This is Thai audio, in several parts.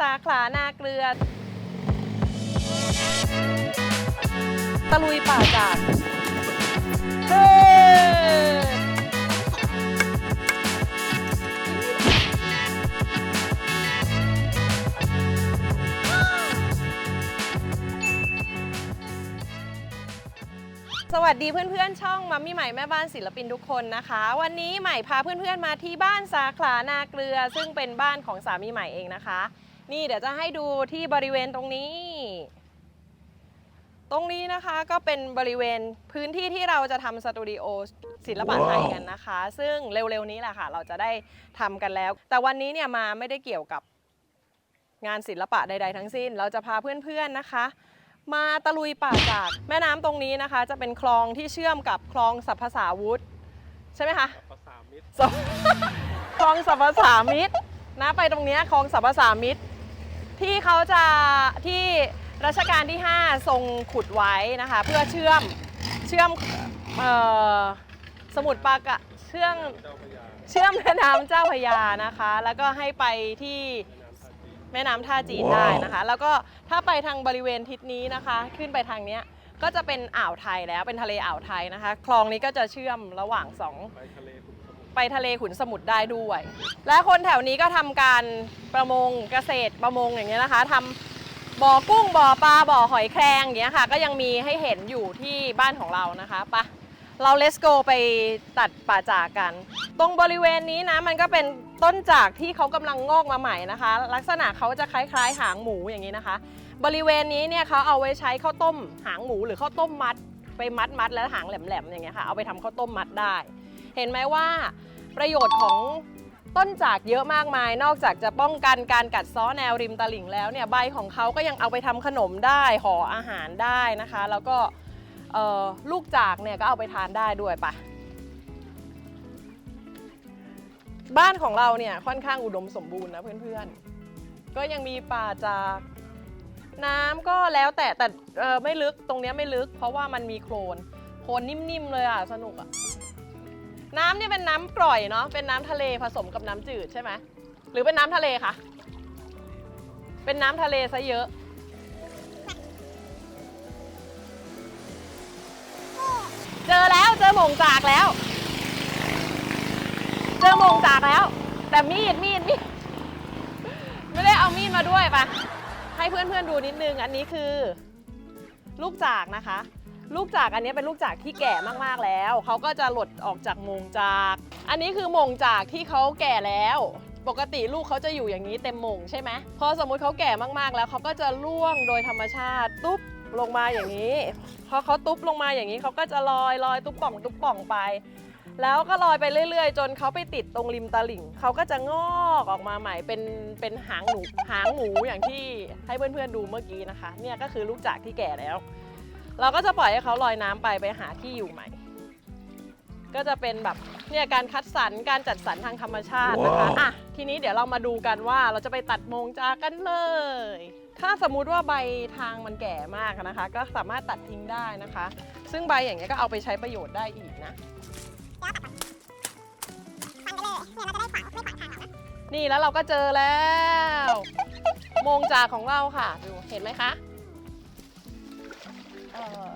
สาขานาเกลือ ตะลุยป่าจากเฮ้สวัสดีเพื่อนๆ ช่องมัมมี่ใหม่แม่บ้านศิลปินทุกคนนะคะ วันนี้ใหม่พาเพื่อนๆมาที่บ้านสาขลานาเกลือ ซึ่งเป็นบ้านของสามีใหม่เองนะคะ นี่เดี๋ยวจะให้ดูที่บริเวณตรงนี้ ตรงนี้นะคะก็เป็นบริเวณพื้นที่ที่เราจะทำสตูดิโอศิลปะไทยกันนะคะ ซึ่งเร็วๆนี้แหละค่ะ เราจะได้ทำกันแล้ว แต่วันนี้เนี่ยมาไม่ได้เกี่ยวกับงานศิลปะใดๆทั้งสิ้น เราจะพาเพื่อนๆนะคะ มาตะลุยป่าจากแม่น้ำตรงนี้นะคะ จะเป็นคลองที่เชื่อมกับคลองสัพพสาวุธใช่ไหมคะภาษามิตรสคลองสัพพสามิตรนะไปตรงเนี้ยคลองสัพพสามิตร ที่เขาจะที่รัชกาลที่ 5 ทรงขุดไว้นะคะ เพื่อเชื่อมเชื่อมเอ่อสมุทรปรากะเชื่อมเจ้าพระยาเชื่อมแม่น้ำเจ้าพระยานะคะ แล้วก็ให้ไปที่แม่น้ำท่าจีนแม่น้ำท่าจีนได้นะคะ แล้วก็ถ้าไปทางบริเวณทิศนี้นะคะ ขึ้นไปทางเนี้ยก็จะเป็นอ่าวไทยแล้วเป็นทะเลอ่าวไทยนะคะ คลองนี้ก็จะเชื่อมระหว่างสอง ไปทะเลขุนสมุทรได้ด้วย และคนแถวนี้ก็ทำการประมงเกษตรประมงอย่างเงี้ยนะคะทำบ่อกุ้งบ่อปลาบ่อหอยแครงอย่างเงี้ยค่ะ ก็ยังมีให้เห็นอยู่ที่บ้านของเรานะคะไปะเรา let's go ไปตัดป่าจากกัน ตรงบริเวณนี้นะมันก็เป็นต้นจากที่เขากำลังงอกมาใหม่นะคะ ลักษณะเขาจะคล้ายๆ หางหมูอย่างนี้นะคะ บริเวณนี้เนี่ยเขาเอาไว้ใช้ข้าวต้มหางหมูหรือข้าวต้มมัด ไปมัดมัดแล้วหางแหลมๆอย่างเงี้ยค่ะเอาไปทำข้าวต้มมัดได้ เห็นไหมว่าประโยชน์ของต้นจากเยอะมากมาย นอกจากจะป้องกันการกัดซ้อแนวริมตลิ่งแล้วเนี่ยใบของเขาก็ยังเอาไปทำขนมได้ห่ออาหารได้นะคะ แล้วก็ลูกจากเนี่ยก็เอาไปทานได้ด้วยปะบ้านของเราเนี่ยค่อนข้างอุดมสมบูรณ์นะเพื่อนๆ ก็ยังมีป่าจาก น้ำก็แล้วแต่แต่ไม่ลึกตรงนี้ไม่ลึก เพราะว่ามันมีโคลนโคลนนิ่มๆเลยอะสนุกอะ น้ำเนี่ยเป็นน้ำกร่อยเนาะ เป็นน้ำทะเลผสมกับน้ำจืดใช่ไหม หรือเป็นน้ำทะเลคะ เป็นน้ำทะเลซะเยอะ เจอแล้วเจอหมงจากแล้ว เจอหมงจากแล้ว แต่มีดมีดมีดไม่ได้เอามีดมาด้วยปะให้เพื่อนๆดูนิดนึง อันนี้คือ ลูกจากนะคะ ลูกจากอันนี้เป็นลูกจากที่แก่มากๆแล้ว เขาก็จะหลุดออกจากมงจาก อันนี้คือมงจากที่เขาแก่แล้ว ปกติลูกเขาจะอยู่อย่างนี้เต็มมงใช่ไหมพอสมมุติเขาแก่มากๆแล้วเขาก็จะร่วงโดยธรรมชาติตุ๊บลงมาอย่างนี้พอเขาตุ๊บลงมาอย่างนี้เขาก็จะลอยลอยตุ๊บป่องตุ๊บป่องไป แล้วก็ลอยไปเรื่อย ๆ จนเขาไปติดตรงริมตลิ่งเขาก็จะงอกออกมาใหม่เป็นเป็นหางหนูหางหมูอย่างที่ให้เพื่อนๆดูเมื่อกี้นะคะ เนี่ยก็คือลูกจากที่แก่แล้ว เราก็จะปล่อยให้เขาลอยน้ำไปไปหาที่อยู่ใหม่ ก็จะเป็นแบบเนี่ยการคัดสรรการจัดสรรทางธรรมชาตินะคะว้าวอะทีนี้เดี๋ยวเรามาดูกันว่าเราจะไปตัดมงจากกันเลย ถ้าสมมุติว่าใบทางมันแก่มากนะคะ ก็สามารถตัดทิ้งได้นะคะ ซึ่งใบอย่างเงี้ยก็เอาไปใช้ประโยชน์ได้อีกนะนี่แล้วเราก็เจอแล้ว มงจากของเราค่ะดูเห็นไหมคะ เอ่อ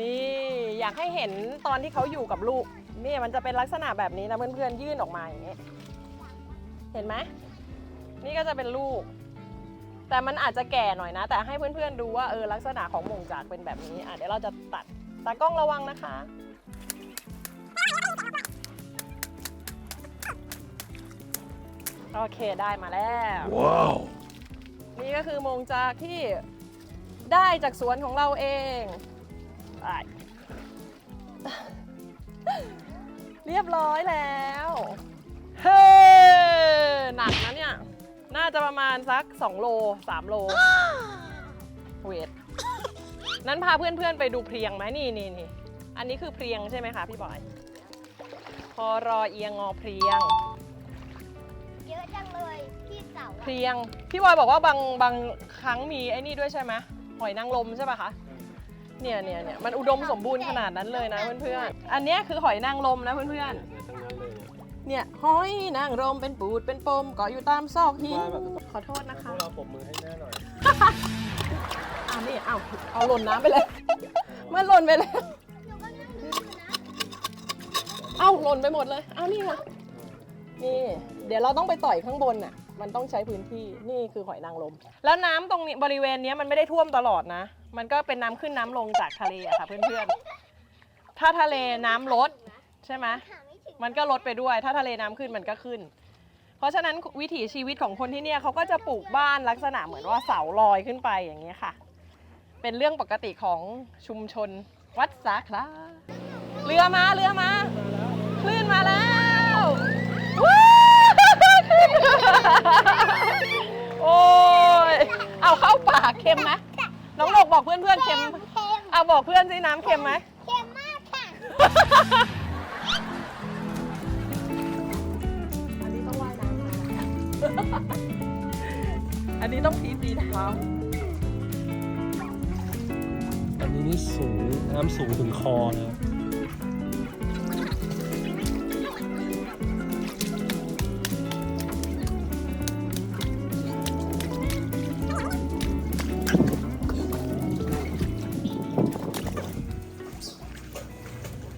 นี่อยากให้เห็นตอนที่เขาอยู่กับลูกนี่มันจะเป็นลักษณะแบบนี้นะเพื่อนๆยื่นออกมาอย่างนี้เห็นไหมนี่ก็จะเป็นลูก แต่มันอาจจะแก่หน่อยนะ แต่ให้เพื่อนๆดูว่าเออลักษณะของมงจากเป็นแบบนี้อะเดี๋ยวเราจะตัดตากล้องระวังนะคะโอเคได้มาแล้ว ว้าว นี่ก็คือมงจากที่ ได้จากสวนของเราเองไปเรียบร้อยแล้ว เฮ้หนักนะเนี่ย น่าจะประมาณสัก 2 โล 3 โล เวท นั้นพาเพื่อนๆไปดูเพลียงไหมนี่นี่นี่อันนี้คือเพลียงใช่ไหมคะพี่บอย พอรอเอียงงอเพลียง เยอะจังเลยพี่เสาเพลียง พี่บอยบอกว่าบางบางครั้งมีไอ้นี่ด้วยใช่ไหม หอยนางรมใช่ปะคะเนี่ยเนี่ยเนี่ยมันอุดมสมบูรณ์ขนาดนั้นเลยนะเพื่อนๆอันเนี้ยคือหอยนางรมนะเพื่อนเนี่ยทั้งนั้นเลยเนี่ยๆเนี่ยห้อยนางรมเป็นปูดเป็นปมเกาะอยู่ตามซอกหินว่าแบบขอโทษนะพคะวกเราปรบมือให้แม่หน่อยอ้าวนี่เอาเอาหล่นน้ำไปเลยมันหล่นไปแล้วหนูก็นั่งดูอยู่นะเอาหล่นไปหมดเลยเอานี่ค่ะนี่ เดี๋ยวเราต้องไปต่อยข้างบนน่ะ มันต้องใช้พื้นที่นี่คือหอยนางรมแล้วน้ำตรงนี้บริเวณเนี้ยมันไม่ได้ท่วมตลอดนะ มันก็เป็นน้ำขึ้นน้ำลงจากทะเลอะค่ะเพื่อนๆ ถ้าทะเลน้ำลดใช่ไหม หาไม่ถึงมันก็ลดไปด้วย ถ้าทะเลน้ำขึ้นมันก็ขึ้น เพราะฉะนั้นวิถีชีวิตของคนที่เนี่ยเขาก็จะปลูกบ้านลักษณะเหมือนว่าเสาลอยขึ้นไปอย่างนี้ยค่ะ เป็นเรื่องปกติของชุมชนวัดสาขลาเรือมาเรือมา คลื่นมาแล้ว โอ้ยเอาเข้าปากเค็มไหมน้องหนกบอกเพื่อนเพื่อนๆเค็ม เค็มเอาบอกเพื่อนสิน้ำเค็มไหม เค็มมากค่ะอันนี้ต้องว่ายน้ำอันนี้ต้องพีสีเท้าอันนี้นี่สูงน้ำสูงถึงคอนะ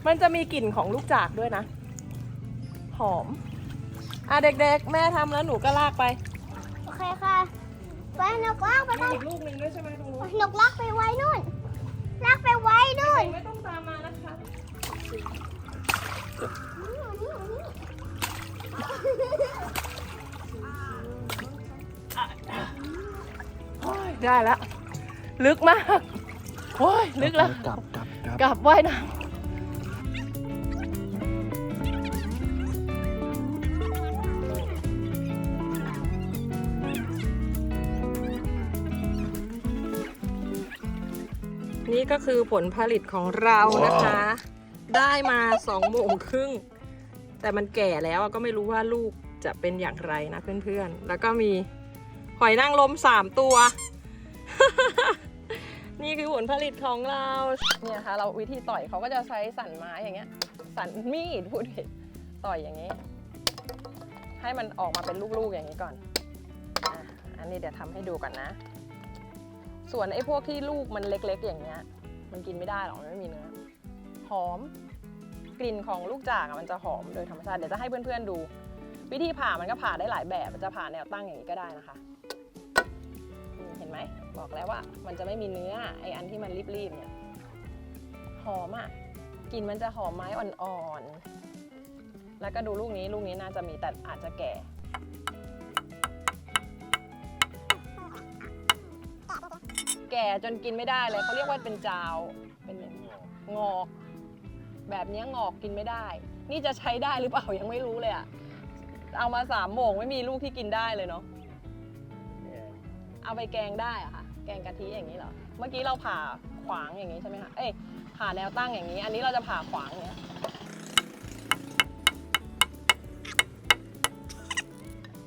มันจะมีกลิ่นของลูกจากด้วยนะ หอม อะเด็กๆ แม่ทำแล้วหนูก็ลากไป โอเคค่ะไปนกลากไปมีไปอีกลูกหนึ่งด้วยใช่ไหมตรงนู้นนกลากไปไว้นู่นลากไปไว้นู่นไม่ต้องตามมานะคะโอ้ยได้แล้ว ลึกมากโอ้ยลึกแล้วกลับกลับกลับกลับว่ายน้ำ ก็คือผลผลิตของเรานะคะ ได้มาสองโมงครึ่ง แต่มันแก่แล้วอะก็ไม่รู้ว่าลูกจะเป็นอย่างไรนะเพื่อนๆ แล้วก็มีหอยนางรมสามตัว นี่คือผลผลิตของเรา เนี่ยค่ะ เราวิธีต่อยเขาก็จะใช้สันไม้อย่างเงี้ย สันมีดพูดผิดต่อยอย่างนี้ ให้มันออกมาเป็นลูกๆอย่างนี้ก่อนอะอันนี้เดี๋ยวทำให้ดูก่อนนะ ส่วนไอ้พวกที่ลูกมันเล็ก ๆ อย่างเงี้ย มันกินไม่ได้หรอกมันไม่มีเนื้อหอมกลิ่นของลูกจากมันจะหอมโดยธรรมชาติเดี๋ยวจะให้เพื่อนๆดู วิธีผ่ามันก็ผ่าได้หลายแบบมันจะผ่าแนวตั้งอย่างนี้ก็ได้นะคะเห็นไหมบอกแล้วว่า มันจะไม่มีเนื้อไออันที่มันรีบๆเนี่ยหอมอะกลิ่นมันจะหอมไม้อ่อนๆแล้วก็ดูลูกนี้ลูกนี้น่าจะมีแต่อาจจะแก่ ก่จนกินไม่ได้เลยเขาเรียกว่าเป็นจาวเป็นงอก แบบเนี้ยงอกกินไม่ได้ นี่จะใช้ได้หรือเปล่ายังไม่รู้เลยอะเอามาสามโมงไม่มีลูกที่กินได้เลยเนาะเอาไปแกงได้อะค่ะแกงกะทิอย่างนี้เหรอเมื่อกี้เราผ่าขวางอย่างนี้ใช่ไหมคะเอ้ยผ่าแนวตั้งอย่างนี้ อันนี้เราจะผ่าขวางเนี่ย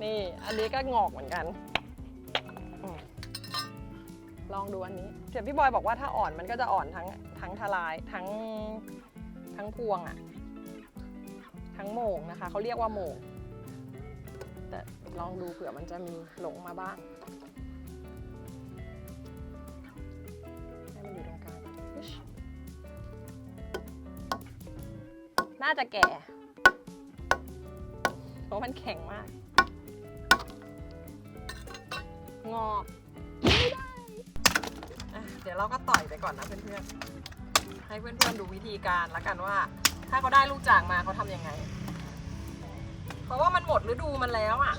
นี่ อันนี้ก็งอกเหมือนกันอืม ลองดูอันนี้เดี๋ยวพี่บอยบอกว่าถ้าอ่อนมันก็จะอ่อนทั้งทั้งทลายทั้งทั้งพวงอะทั้งโมงนะคะเขาเรียกว่าโมง แต่ลองดูเผื่อมันจะมีหลงมาบ้างให้มันอยู่ตรงกลางน่าจะแก่เพราะมันแข็งมาก งอก อะเดี๋ยวเราก็ต่อยไปก่อนนะเพื่อนๆ ให้เพื่อนๆดูวิธีการแล้วกันว่า ถ้าเขาได้ลูกจากมาเขาทำยังไง เพราะว่ามันหมดฤดูมันแล้วอะ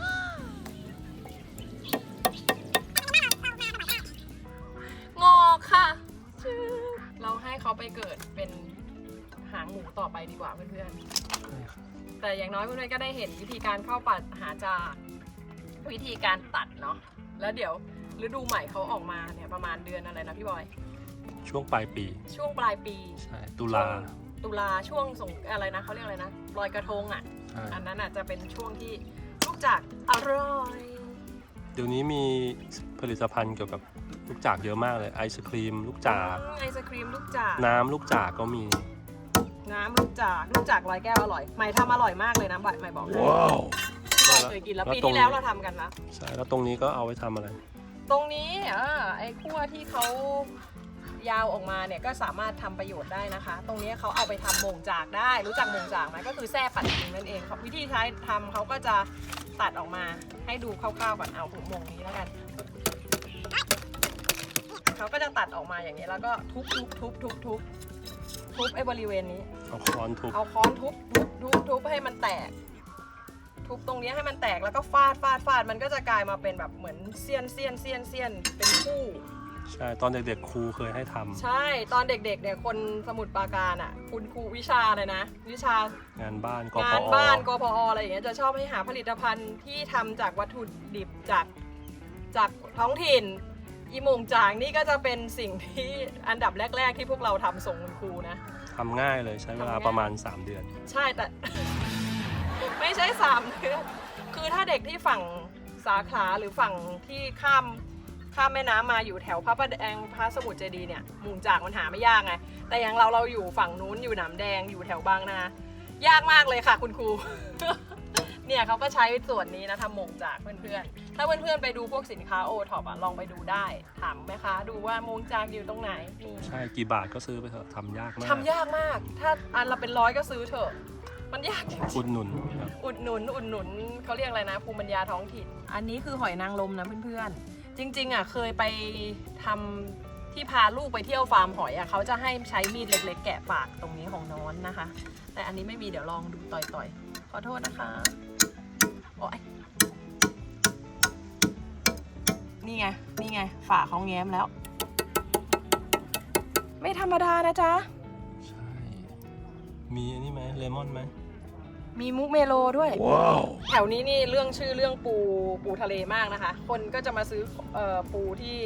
งอกค่ะ เราให้เขาไปเกิดเป็นหางหมูต่อไปดีกว่าเพื่อนๆ แต่อย่างน้อยเพื่อนๆก็ได้เห็นวิธีการเข้าปัดหาจากวิธีการตัดเนาะ แล้วเดี๋ยว ฤดูใหม่เขาออกมาเนี่ยประมาณเดือนอะไรนะพี่บอย ช่วงปลายปีช่วงปลายปีใช่ตุลาตุลาช่วงสงอะไรนะเขาเรียกอะไรนะลอยกระทงอะ ใช่อันนั้นอะจะเป็นช่วงที่ลูกจากอร่อย เดี๋ยวนี้มีผลิตภัณฑ์เกี่ยวกับลูกจากเยอะมากเลยไอศครีม ลูกจาก ไอศครีมลูกจาก น้ำลูกจากก็มี น้ำลูกจากลูกจากร้อยแก้วอร่อยใหม่ทำอร่อยมากเลยนะบ่อยใหม่บอกให้เราเคยกินแล้วปีที่แล้วเราทำกันนะ ใช่แล้วตรงนี้ก็เอาไว้ทำอะไร ตรงนี้อ่าไอ้ขั้วที่เขายาวออกมาเนี่ยก็สามารถทำประโยชน์ได้นะคะ ตรงนี้เขาเอาไปทำโมงจากได้ รู้จักโมงจากไหมก็คือแส้ปัดทิ้งนั่นเองครับวิธีใช้ทำเขาก็จะตัดออกมาให้ดูคร่าวๆก่อนเอาถุงโมงนี้แล้วกันเขาก็จะตัดออกมาอย่างนี้แล้วก็ทุบทุบทุบทุบทุบทุบไอ้บริเวณนี้ เอาค้อนทุบเอาค้อนทุบทุบทุบทุบให้มันแตก ทุบตรงนี้ให้มันแตกแล้วก็ฟาดฟาดฟาดมันก็จะกลายมาเป็นแบบเหมือนเสี้ยนเสี้ยนเสี้ยนเสี้ยนเป็นคู่ใช่ตอนเด็กๆครูเคยให้ทำใช่ตอนเด็กๆเนี่ยคนสมุดปราการอะ คุณครูวิชาเลยนะ วิชางานบ้านกงาปนอบ้านกพออะไรอย่างเงี้ยจะชอบให้หาผลิตภัณฑ์ที่ทำจากวัตถุดิบจากจากท้องถิ่นอีหมงจางนี่ก็จะเป็นสิ่งที่อันดับแรก ๆ ที่พวกเราทำส่งคุณครูนะทำง่ายเลยใช้เวลาทำง่ายประมาณ 3 เดือน ใช่แต่ ไม่ใช่สามเดือนคือถ้าเด็กที่ฝั่งสาขลาหรือฝั่งที่ข้ามข้ามแม่น้ำมาอยู่แถวพระประแดงพระสมุทรเจดีย์เนี่ยหมุงจากมันหาไม่ยากไง แต่อย่างเราเราอยู่ฝั่งนู้นอยู่หนามแดงอยู่แถวบางนายากมากเลยค่ะคุณครู เนี่ยเขาก็ใช้ส่วนนี้นะทำหมงจากเพื่อนๆ ถ้าเพื่อนๆไปดูพวกสินค้าโอท็อปอะลองไปดูได้ ถามแม่ค้าดูว่าหมงจากอยู่ตรงไหนมีใช่กี่บาทก็ซื้อไปเถอะทำยากมากทำยากมาก ถ้าอันละเป็นร้อยก็ซื้อเถอะ มันยากจริงอุดหนุนครับอุดหนุน อุดหนุนเขาเรียกอะไรนะภูมิปัญญาท้องถิ่นอันนี้คือหอยนางรมนะเพื่อนๆ จริง ๆอะเคยไปทำที่พาลูกไปเที่ยวฟาร์มหอยอะเขาจะให้ใช้มีดเล็ก ๆ แกะปากตรงนี้ของน้อนนะคะ แต่อันนี้ไม่มีเดี๋ยวลองดูต่อยๆ ขอโทษนะคะโอ๊ยนี่ไง นี่ไง ฝาเขาแง้มแล้ว ไม่ธรรมดานะจ๊ะ ใช่ มีอันนี้ไหมเลมอนไหม มีมุกเมโลด้วย แถวนี้นี่เรื่องชื่อเรื่องปูปูทะเลมากนะคะ คนก็จะมาซื้อเอ่อปูที่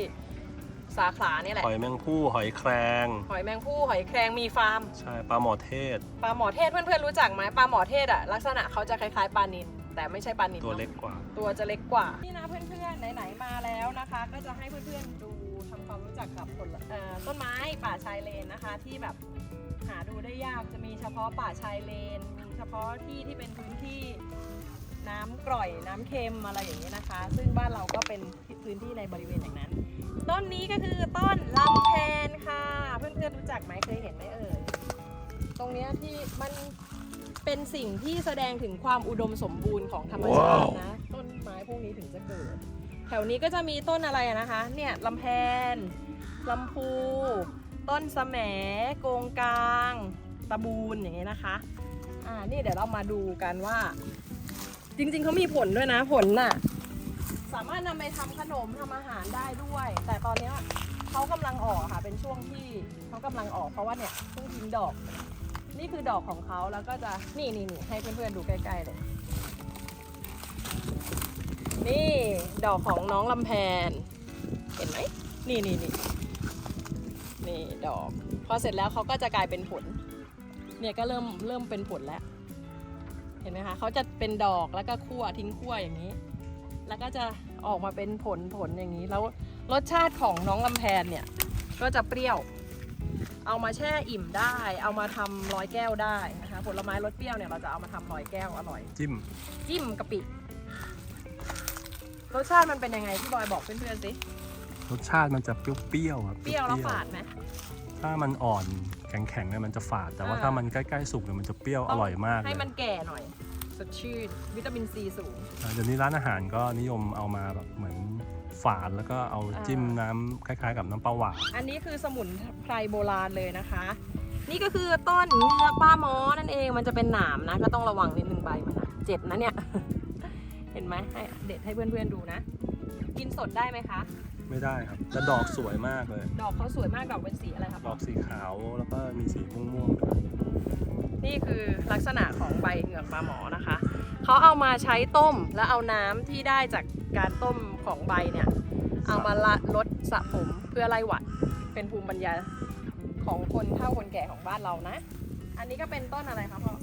สาขลาเนี่ยแหละหอยแมงผู้หอยแครงหอยแมงผู้หอยแครงมีฟาร์มใช่ปลาหมอเทศปลาหมอเทศเพื่อนๆรู้จักไหมปลาหมอเทศอะลักษณะเขาจะคล้ายๆปลานิลแต่ไม่ใช่ปลานิลตัวเล็กกว่า ตัวจะเล็กกว่านี่นะเพื่อนๆไหนๆมาแล้วนะคะ ก็จะให้เพื่อนๆดูทำความรู้จักกับผลเอ่อต้นไม้ป่าชายเลนนะคะ ที่แบบหาดูได้ยากจะมีเฉพาะป่าชายเลนมีเฉพาะที่ที่เป็นพื้นที่น้ำกร่อยน้ำเค็มอะไรอย่างนี้ยนะคะ ซึ่งบ้านเราก็เป็นพื้นที่ในบริเวณอย่างนั้น ต้นนี้ก็คือต้นลำแพนค่ะ เพื่อนๆรู้จักไหมเคยเห็นไหมเอ่ยตรงเนี้ยที่มันเป็นสิ่งที่แสดงถึงความอุดมสมบูรณ์ของธรรมชาตินะ ต้นไม้พวกนี้ถึงจะเกิด แถวนี้ก็จะมีต้นอะไรอะนะคะ เนี่ยลำแพนลำพู ต้นสะแหมโกงกลาง ตะบูนอย่างเงี้ยนะคะ อ่า นี่เดี๋ยวเรามาดูกันว่า จริง ๆเขามีผลด้วยนะผลน่ะ สามารถนำไปทำขนมทำอาหารได้ด้วย แต่ตอนเนี้ยเขากำลังออกค่ะ เป็นช่วงที่เขากำลังออกเพราะว่าเนี่ยเพิ่งทิ้งดอก นี่คือดอกของเขาแล้วก็จะนี่นี่นี่ให้เพื่อนๆดูใกล้ๆเลย นี่ดอกของน้องลำแพน เห็นไหมนี่นี่นี่นี่ดอก พอเสร็จแล้วเขาก็จะกลายเป็นผล เนี่ยก็เริ่มเริ่มเป็นผลแล้ว เห็นไหมคะเขาจะเป็นดอกแล้วก็คั่วทิ้งคั่วอย่างนี้ แล้วก็จะออกมาเป็นผลผลอย่างนี้แล้วรสชาติของน้องลำแพนเนี่ยก็จะเปรี้ยว เอามาแช่อิ่มได้ เอามาทำร้อยแก้วได้นะคะผลไม้รสเปรี้ยวเนี่ยเราจะเอามาทำร้อยแก้วอร่อย จิ้ม จิ้มกะปิรสชาติมันเป็นยังไงพี่บอยบอกเพื่อนๆสิรสชาติมันจะเปรี้ยวๆครับเปรี้ยวแล้วฝาดไหม ถ้ามันอ่อนแข็งๆเนี่ยมันจะฝาด แต่ว่าอ่าถ้ามันใกล้ๆสุกเนี่ยมันจะเปรี้ยวอร่อยมากเลให้ยมันแก่หน่อย สดชื่น วิตามินซีสูงเดี๋ยวนี้ร้านอาหารก็นิยมเอามาแบบเหมือนฝาดแล้วก็เอาจิ้มน้ำคล้ายๆ กับน้ำปลาหวานอันนี้คือสมุนไพรโบราณเลยนะคะ นี่ก็คือต้นเงือกป้าหมอนั่นเอง มันจะเป็นหนามนะ ก็ต้องระวังนิดนึงใบมันนะเจ็บนะเนี่ย เห็นไหมให้เด็ดให้เพื่อนๆดูนะ กินสดได้ไหมคะ ไม่ได้ครับแต่ดอกสวยมากเลย ดอกเขาสวยมากดอกเป็นสีอะไรครับดอกสีขาวแล้วก็มีสีม่วงๆด้วยนี่คือลักษณะของใบเหงือกปลาหมอนะคะ เขาเอามาใช้ต้มแล้วเอาน้ำที่ได้จากการต้มของใบเนี่ย เอามาละลดสระผมเพื่อไล่หวัด เป็นภูมิปัญญาของคนเฒ่าคนแก่ของบ้านเรานะ อันนี้ก็เป็นต้นอะไรคะพ่อ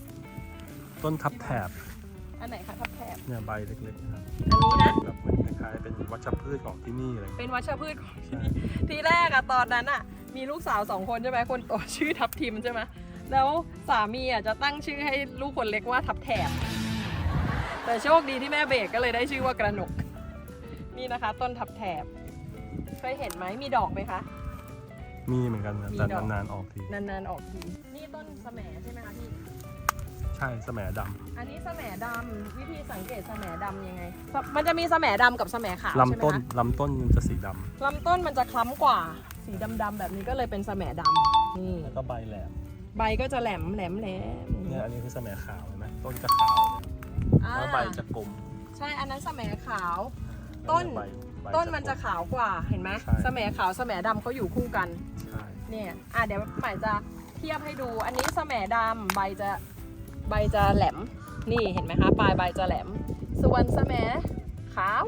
ต้นทับแถบ อันไหนคะทับแถบเนี่ยใบเล็กๆนะครับ อันนี้นะ แบบเหมือนคล้ายๆเป็นวัชพืชของที่นี่เลยเป็นวัชพืชของใช่ทีแรกอะตอนนั้นอะมีลูกสาวสองคนใช่ไหมคนโตชื่อทับทิมใช่ไหมแล้วสามีอะจะตั้งชื่อให้ลูกคนเล็กว่าทับแถบแต่โชคดีที่แม่เบรกก็เลยได้ชื่อว่ากระหนก นี่นะคะ ต้นทับแถบเคยเห็นไหมมีดอกไหมคะ มีเหมือนกันนะมีแต่ดอก นานๆออกที นานๆออกทีนี่ต้นสแหมใช่ไหมคะพี่ ใช่แสมดำอันนี้สแหมดำวิธีสังเกตสแหมดำยังไง มันจะมีสแหมดำกับสแหมขาวใช่ไหมลำต้นคะลำต้นมันจะสีดำลำต้นมันจะคล้ำกว่า สีดำๆแบบนี้ก็เลยเป็นสแหมดำนี่แล้วก็ใบแหลมใบก็จะแหลมแหลมแหลมเนี่ยอันนี้คือแสมขาวเห็นไหมต้นจะขาวอ่าแล้วใบจะกลมใช่อันนั้นสแหมขาว ต้นใบใบ ต้นมันจะกลขาวกว่าเห็นไหมใช่ สแหมขาวสแหมดำเขาอยู่คู่กัน ใช่เนี่ย อะเดี๋ยวใหม่จะเทียบให้ดู อันนี้สแหมดำใบจะ ใบจะแหลม นี่เห็นไหมคะ ปลายใบจะแหลม ส่วนสแหมขาว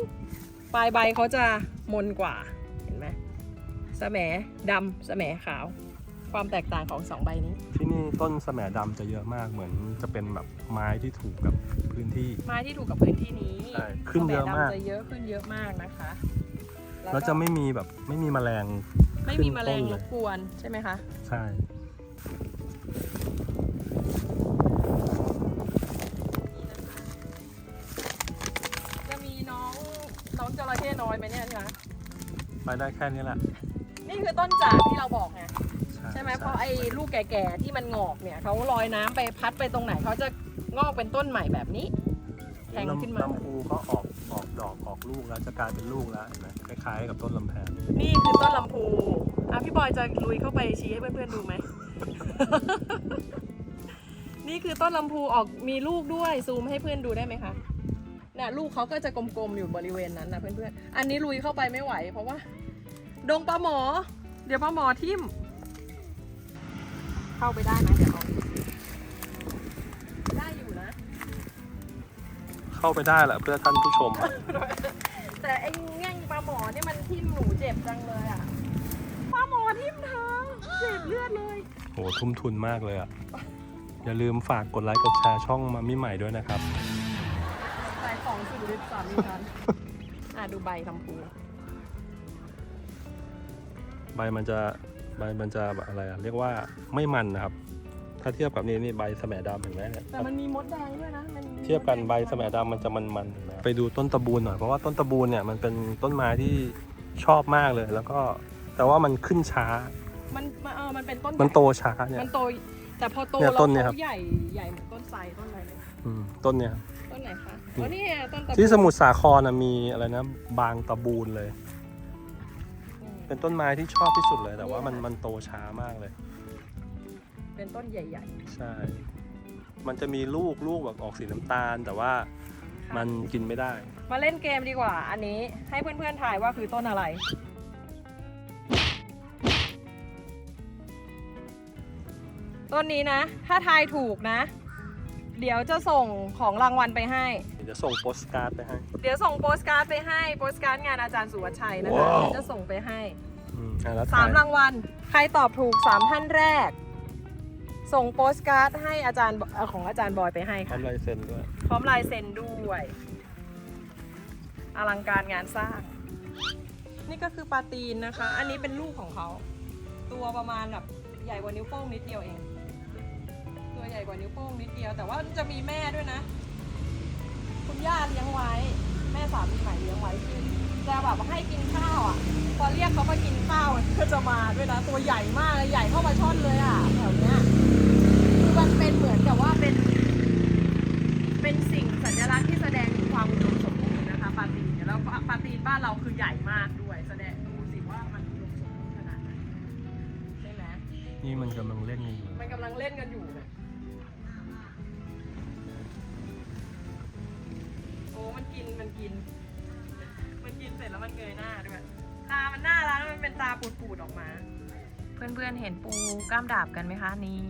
ปลายใบเขาจะมนกว่า เห็นไหมสแหมดำสแหมขาว ความแตกต่างของสองใบนี้ ที่นี่ต้นแสมดำจะเยอะมากเหมือนจะเป็นแบบไม้ที่ถูกกับพื้นที่ ไม้ที่ถูกกับพื้นที่นี้ใช่ขึ้นเยอะมาก สแหดำจะเยอะขึ้นเยอะมากนะคะ แล้วจะไม่มีแบบไม่มีแมลงไม่มีแมลงขึ้นต้นรเลยบกวนใช่ไหมคะ ใช่ องจระเข้น้อยไหมเนี่ยนะไปได้แค่นี้แหละ นี่คือต้นจากที่เราบอกไงใช่ไหมเพราะไอ้ลูกแก่ๆที่มันงอกเนี่ยเขาลอยน้ำไปพัดไปตรงไหนเขาจะงอกเป็นต้นใหม่แบบนี้แทงขึ้นมาลำพูก็ออกออกดอกออกลูกแล้วจะกลายเป็นลูกแล้วเห็นไหมคล้ายๆกับต้นลำแพนนี่คือต้นลำพูอะพี่บอยจะลุยเข้าไปชี้ให้เพื่อนๆดูไหมนี่คือต้นลำพูออกมีลูกด้วยซูมให้เพื่อนดูได้ไหมคะ เนี่ยลูกเขาก็จะกลมๆอยู่บริเวณนั้นนะเพื่อนๆ อันนี้ลุยเข้าไปไม่ไหว เพราะว่า ดงปลาหมอ เดี๋ยวปลาหมอทิ่ม เข้าไปได้ไหมเดี๋ยวลองดูสิได้อยู่นะ เข้าไปได้แหละเพื่อท่านผู้ชม แต่ไอ้แง่งปลาหมอนี่มันทิ่มหนูเจ็บจังเลยอะปลาหมอทิ่มเธอเจ็บเลือดเลย โหทุ่มทุนมากเลยอะ อย่าลืมฝากกดไลค์กดแชร์ช่องมามิใหม่ด้วยนะครับใส่ ของสุดฤทธิ์สามีฉันอะดูใบคำพูใบมันจะใบมันจะแบบอะไรอะเรียกว่าไม่มันนะครับ ถ้าเทียบกับนี่นี่ใบแสมดำเห็นไหมเนี่ยแต่มันมีมดแดงด้วยนะมันมีเทียบกันใบแสมดำมันจะมันๆเห็นไหมไปดูต้นตะบูนหน่อยเพราะว่าต้นตะบูนเนี่ยมันเป็นต้นไม้ที่ชอบมากเลย แล้วก็แต่ว่ามันขึ้นช้า มันมันเออมันเป็นต้นมันโตช้าเนี่ย มันโต แต่พอโตเนี่ยแล้วต้นเนี่ยครับเขาใหญ่ใหญ่เหมือนต้นไทรต้นอะไรเลย อืมต้นเนี่ยต้น ไหนคะนี่อ๋อนี่ไงต้นตะที่สมุทรสาครนะมีอะไรนะ บางตะบูนเลยอืมเป็นต้นไม้ที่ชอบที่สุดเลย แต่ว่ามันมันโตช้ามากเลย เป็นต้นใหญ่ใช่ มันจะมีลูกลูกแบบออกสีน้ำตาล แต่ว่าๆมันกินไม่ได้ มาเล่นเกมดีกว่า อันนี้ให้เพื่อนๆถ่ายว่าคือต้นอะไร ต้นนี้นะ ถ้าทายถูกนะ เดี๋ยวจะส่งของรางวัลไปให้ เดี๋ยวจะส่งโปสการ์ดไปให้ เดี๋ยวส่งโปสการ์ดไปให้โปสการ์ดงานอาจารย์สุวัชชัยนะคะว้าวเดี๋ยวจะส่งไปให้อืมอะแล้วสามถ่ายรางวัล ใครตอบถูกสามท่านแรก ส่งโปสการ์ดให้อาจารย์เอ่อของอาจารย์บอยไปให้พร้อค่ะ มลายเซ็นด้วย พร้อมลายเซ็นด้วย อลังการงานสร้าง นี่ก็คือปลาตีนนะคะ อันนี้เป็นลูกของเขา ตัวประมาณแบบใหญ่กว่านิ้วโป้งนิดเดียวเอง ตัวใหญ่กว่านิ้วโป้งนิดเดียว แต่ว่าจะมีแม่ด้วยนะ คุณย่าเลี้ยงไว้ แม่สามีใหม่เลี้ยงไว้คือจะแบบให้กินข้าวอะ พอเรียกเขามากินข้าวมันก็จะมาด้วยนะ ตัวใหญ่มากเลยใหญ่เท่าปลาช่อนเลยอะแถวเนี้ยคือมันเป็นเหมือนกับว่าเป็น เป็นสิ่งสัญลักษณ์ที่แสดงถึงความอุดมสมบูรณ์นะคะปลาตีนเนี่ยแล้วปลาตีนบ้านเราคือใหญ่มากด้วย แสดงดูสิว่ามันอุดมสมบูรณ์ขนาดไหนใช่ไหมนี่มันกำลังเล่นกันอยู่ มันกำลังเล่นกันอยู่เนี่ย มันกินมันกิน มันกินเสร็จแล้วมันเงยหน้าด้วยตามันน่ารักมันเป็นตาปูดๆออกมา เพื่อนๆเห็นปูกล้ามดาบกันไหมคะนี่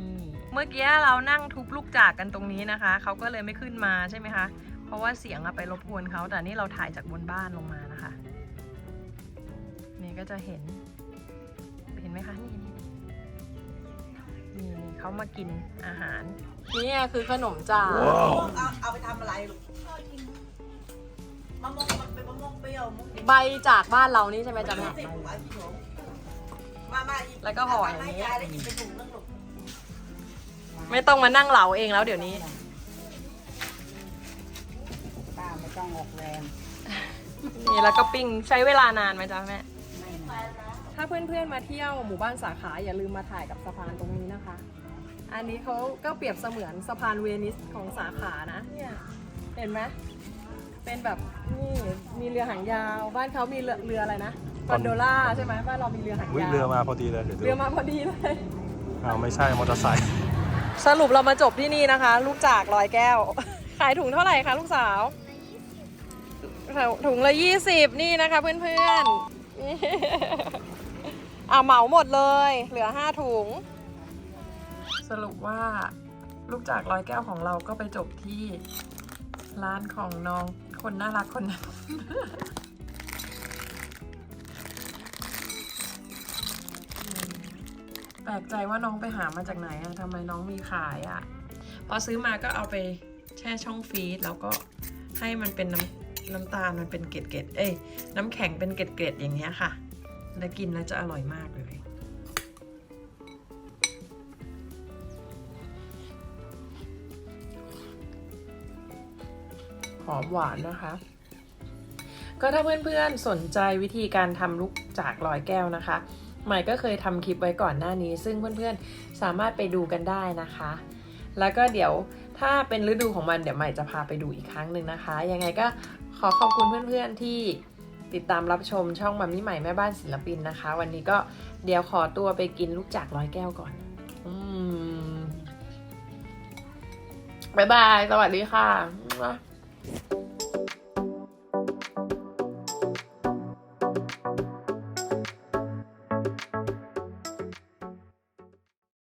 เมื่อกี้เรานั่งทุบลูกจากกันตรงนี้นะคะ เขาก็เลยไม่ขึ้นมาใช่ไหมคะ เพราะว่าเสียงอะไปรบกวนเขาแต่นี่เราถ่ายจากบนบ้านลงมานะคะ นี่ก็จะเห็น เห็นไหมคะนี่นี่นี่นี่เขามากินอาหาร นี่คือขนมจาก เอาเอาไปทำอะไรลูก ใบจากบ้านเรานี่ใช่ไหมจ๊ะแม่สิบหัวกี่หนูมามาอีแล้วก็ห่ออย่างนี้นี้ยายได้กินเป็นถุงนึงลูกไม่ต้องมานั่งเหลาเองแล้วเดี๋ยวนี้ ป้าไม่ต้องออกแรง นี่แล้วก็ปิ้งใช้เวลานานไหมจ๊ะแม่ไม่ ถ้าเพื่อนๆมาเที่ยวหมู่บ้านสาขาอย่าลืมมาถ่ายกับสะพานตรงนี้นะคะ อันนี้เขาก็เปรียบเสมือนสะพานเวนิสของสาขานะ เนี่ย เห็นไหม เป็นแบบนี่มีเรือหางยาว บ้านเขามีเรือเรืออะไรนะกอนโดล่าใช่ไหมบ้านเรามีเรือหางวิยาวเรือมาพอดีเลยเดี๋ยวดูเรือมาพอดีเลย อ้าวไม่ใช่มอเตอร์ไซค์สรุปเรามาจบที่นี่นะคะ ลูกจากลอยแก้ว ขายถุงเท่าไหร่คะลูกสาว ถุงละยี่สิบนี่นะคะเพื่อนๆนี่อ่าเหมาหมดเลย เหลือห้าถุง สรุปว่าลูกจากร้อยแก้วของเราก็ไปจบที่ร้านของน้อง คนน่ารักคนนั้นแปลกใจว่าน้องไปหามาจากไหนอะทำไมน้องมีขายอะพอซื้อมาก็เอาไปแช่ช่องฟรีซแล้วก็ให้มันเป็นน้ำน้ำตาลมันเป็นเกล็ดๆเอ้ยน้ำแข็งเป็นเกล็ดๆอย่างเงี้ยค่ะ แล้วกินแล้วจะอร่อยมากเลย หอมหวานนะคะ ก็ถ้าเพื่อนๆสนใจวิธีการทำลูกจากลอยแก้วนะคะใหม่ก็เคยทำคลิปไว้ก่อนหน้านี้ ซึ่งเพื่อนๆสามารถไปดูกันได้นะคะ แล้วก็เดี๋ยวถ้าเป็นฤดูของมันเดี๋ยวใหม่จะพาไปดูอีกครั้งหนึ่งนะคะ ยังไงก็ขอขอบคุณเพื่อนๆที่ติดตามรับชมช่องมัมมี่ใหม่แม่บ้านศิลปินนะคะ วันนี้ก็เดี๋ยวขอตัวไปกินลูกจากร้อยแก้วก่อนอืมบ๊ายบาย สวัสดีค่ะ Thank you.